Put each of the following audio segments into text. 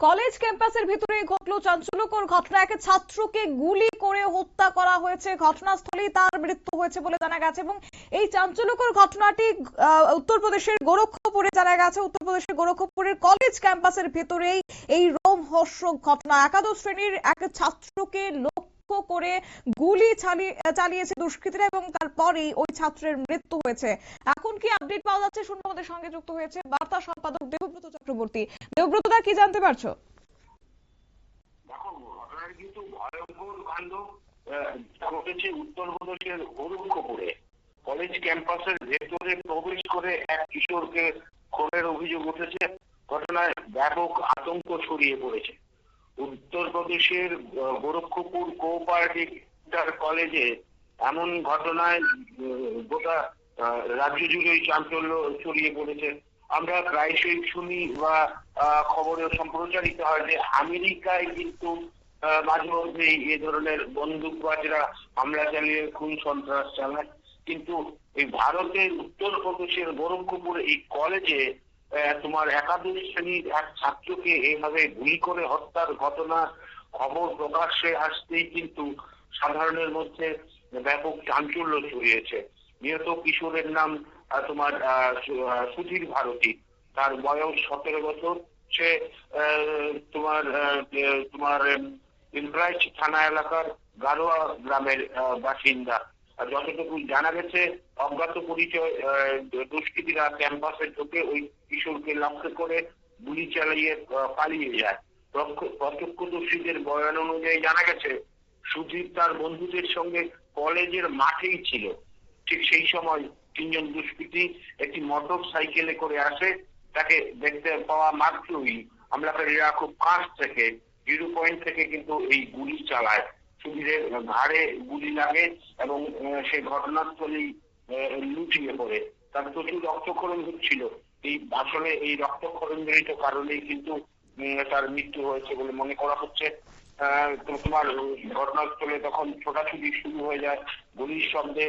College ক্যাম্পাসের ভিতরে ঘটলো চাঞ্চল্যকর ঘটনা। এক ছাত্রকে গুলি করে হত্যা করা হয়েছে। ঘটনাস্থলেই তার মৃত্যু হয়েছে বলে জানা গেছে এবং এই চাঞ্চল্যকর ঘটনাটি উত্তরপ্রদেশের গোরক্ষপুরে জানা গেছে। উত্তরপ্রদেশের গোরক্ষপুরের কলেজ ক্যাম্পাসের ভিতরেই এই রোমহর্ষক ঘটনা। একাদশ শ্রেণির এক ছাত্রকে লক্ষ্য করে গুলি চালিয়ে, চালিয়েছে দুষ্কৃতীরা এবং তারপরেই ওই ছাত্রের মৃত্যু হয়েছে। এখন কি আপডেট পাওয়া যাচ্ছে? শুনব আমাদের সঙ্গে যুক্ত হয়েছে বার্তা সম্পাদক দেবব্রত চক্রবর্তী। দেবব্রতদা কি জানতে পারছ? ঘটনায় ব্যাপক আতঙ্ক ছড়িয়ে পড়েছে। উত্তরপ্রদেশের গোরক্ষপুর কোঅপারেটিভ কলেজে এমন ঘটনায় গোটা রাজ্য জুড়েই চাঞ্চল্য ছড়িয়ে পড়েছে। আমরা প্রায়শই শুনি বা খবরে সম্প্রচারিত হয় যে আমেরিকায় কিন্তু মাঝে মধ্যেই এ ধরনের বন্দুকবাজরা হামলা চালিয়ে খুন সন্ত্রাস চালায়। কিন্তু এই ভারতের উত্তরপ্রদেশের গোরক্ষপুর এই কলেজে তোমার একাদশ শ্রেণির এক ছাত্রকে এইভাবে গুলি করে হত্যার ঘটনা খবর প্রকাশ্যে আসতেই কিন্তু সাধারণের মধ্যে ব্যাপক চাঞ্চল্য ছড়িয়েছে। নিহত কিশোরের নাম তোমার সুধীর ভারতী। তার বয়স সতেরো বছর। সে তোমার তোমার ইমপ্রাইজ থানা এলাকার গারোয়া গ্রামের বাসিন্দা। যতটুকু জানা গেছে, অজ্ঞাত পরিচয় দুষ্কৃতীরা ক্যাম্পাসে ঢুকে ওই কিশোরকে লক্ষ্য করে গুলি চালিয়ে পালিয়ে যায়। প্রত্যক্ষদর্শীদের বয়ান অনুযায়ী জানা গেছে সুধীর তার বন্ধুদের সঙ্গে কলেজের মাঠেই ছিল। ঠিক সেই সময় তিনজন দুষ্কৃতী একটি মোটর সাইকেলে করে আসে। তাকে দেখতে পাওয়া মাত্রই হামলাকারীরা খুব কাছ থেকে জিরো পয়েন্ট থেকে কিন্তু এই গুলি চালায়। সুধীরের ঘাড়ে গুলি লাগে এবং সে ঘটনাস্থলেই লুটিয়ে পড়ে। তার প্রচুর রক্তক্ষরণ হচ্ছিল। এই আসলে এই রক্তক্ষরণ জড়িত কারণেই কিন্তু তার মৃত্যু হয়েছে বলে মনে করা হচ্ছে। তোমার ঘটনাস্থলে তখন ছোটাছুটি শুরু হয়ে যায়। গুলির শব্দে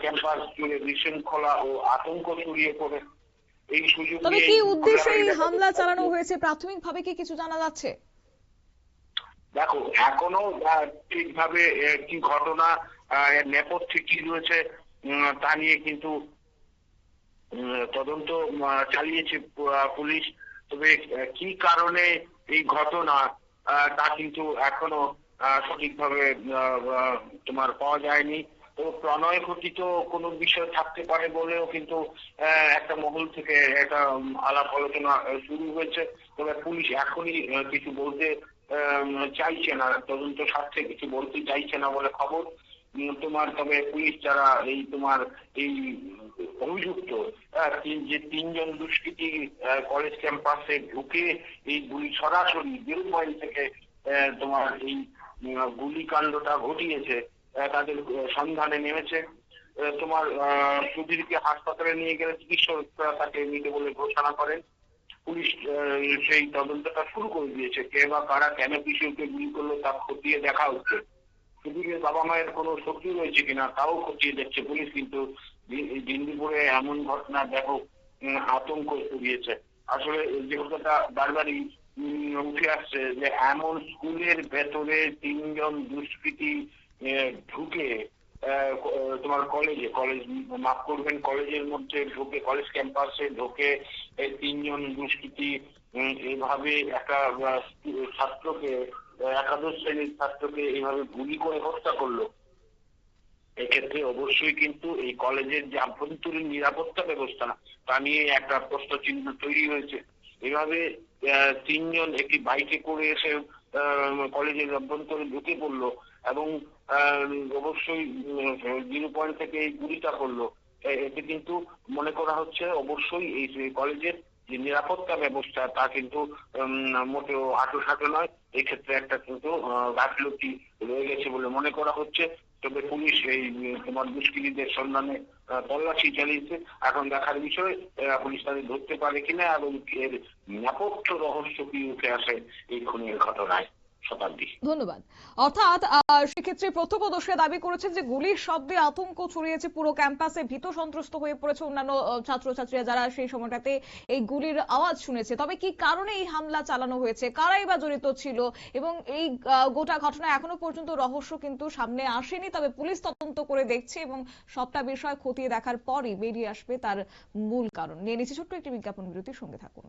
ক্যাম্পাস জুড়ে বিশৃঙ্খলা ও আতঙ্ক ছড়িয়ে পড়ে। এই সুযোগ তবে কি উদ্দেশ্যে এই হামলা চালানো হয়েছে? প্রাথমিকভাবে কি কিছু জানা যাচ্ছে? দেখো, এখনও ঠিকভাবে কি ঘটনা নেপথ্যে কি রয়েছে তা নিয়ে কিন্তু তদন্ত চালিয়েছে পুলিশ। তবে কি কারণে এই ঘটনা তা কিন্তু এখনও সঠিকভাবে তোমার পাওয়া যায়নি। তো প্রণয় ঘটিত কোনো বিষয় থাকতে পারে বলেও কিন্তু একটা মহল থেকে একটা আলাপ আলোচনা শুরু হয়েছে। তবে পুলিশ এখনই কিছু বলতে চাইছে না, তদন্ত স্বার্থে কিছু বলতে চাইছে না বলে খবর। তোমার তবে পুলিশ যারা এই তোমার এই অভিযুক্ত যে তিনজন দুষ্কৃতী কলেজ ক্যাম্পাসে ঢুকে এই গুলি সরাসরি জিরো পয়েন্ট থেকে তোমার এই গুলিকাণ্ডটা ঘটিয়েছে তাদের সন্ধানে নেমেছে। তোমার সুধীরকে হাসপাতালে নিয়ে গেলে চিকিৎসকরা তাকে মৃত বলে ঘোষণা করেন। পুলিশ সেই তদন্তটা শুরু করে দিয়েছে। কে বা কারা কেন কিশোরকে গুলি করল, তা খতিয়ে দেখা হচ্ছে। সুধীরের বাবা মায়ের কোনো শক্তি রয়েছে কিনা, তাও খতিয়ে দেখছে পুলিশ, কিন্তু দিল্লিপুরে এমন ঘটনা ব্যাপক আতঙ্ক ছড়িয়েছে। আসলে যে কথাটা বারবারই উঠে আসছে যে এমন স্কুলের ভেতরে তিনজন দুষ্কৃতী ঢুকে তোমার কলেজে কলেজ মাফ করবেন কলেজের মধ্যে ঢুকে কলেজ ক্যাম্পাসে ঢুকে তিনজন দুষ্কৃতী উম, এইভাবে একটা ছাত্রকে একাদশ শ্রেণির ছাত্রকে এইভাবে গুলি করে হত্যা করল। এক্ষেত্রে অবশ্যই কিন্তু এই কলেজের যে আভ্যন্তরীণ নিরাপত্তা ব্যবস্থা তা নিয়ে একটা প্রশ্ন চিহ্ন তৈরি হয়েছে। এভাবে তিনজন একটি বাইকে করে এসে কলেজের অভ্যন্তরে ঢুকে পড়ল এবং অবশ্যই জিরো পয়েন্ট থেকে গুলিটা করল। এতে কিন্তু মনে করা হচ্ছে অবশ্যই এই কলেজের যে নিরাপত্তা ব্যবস্থা তা কিন্তু মোটেও আটো সাটো নয়। এক্ষেত্রে একটা কিন্তু গাফিলতি রয়ে গেছে বলে মনে করা হচ্ছে। তবে পুলিশ এই তোমার দুষ্কৃতীদের সন্ধানে তল্লাশি চালিয়েছে। এখন দেখার বিষয় পুলিশ তাদের ধরতে পারে কিনা এবং এর নেপথ্য রহস্য কি উঠে আসে, এই খুনের ঘটনায়। ধন্যবাদ। অর্থাৎ সেক্ষেত্রে প্রত্যক্ষদর্শী দাবি করেছেন যে গুলির শব্দে আতঙ্ক ছড়িয়েছে পুরো ক্যাম্পাসে, ভীত সন্ত্রস্ত হয়ে পড়েছে অন্যান্য ছাত্রছাত্রীরা যারা সেই সময়টাতে এই গুলির আওয়াজ শুনেছে। তবে কি কারণে এই হামলা চালানো হয়েছে? কারাই বা জড়িত ছিল? এবং এই গোটা ঘটনা এখনও পর্যন্ত রহস্য কিন্তু সামনে আসেনি, তবে পুলিশ তদন্ত করে দেখছে এবং সবটা বিষয় খতিয়ে দেখার পরই বেরিয়ে আসবে তার মূল কারণ। নিয়ে নিচ্ছে ছোট্ট একটি বিজ্ঞাপন বিরতির সঙ্গে থাকুন।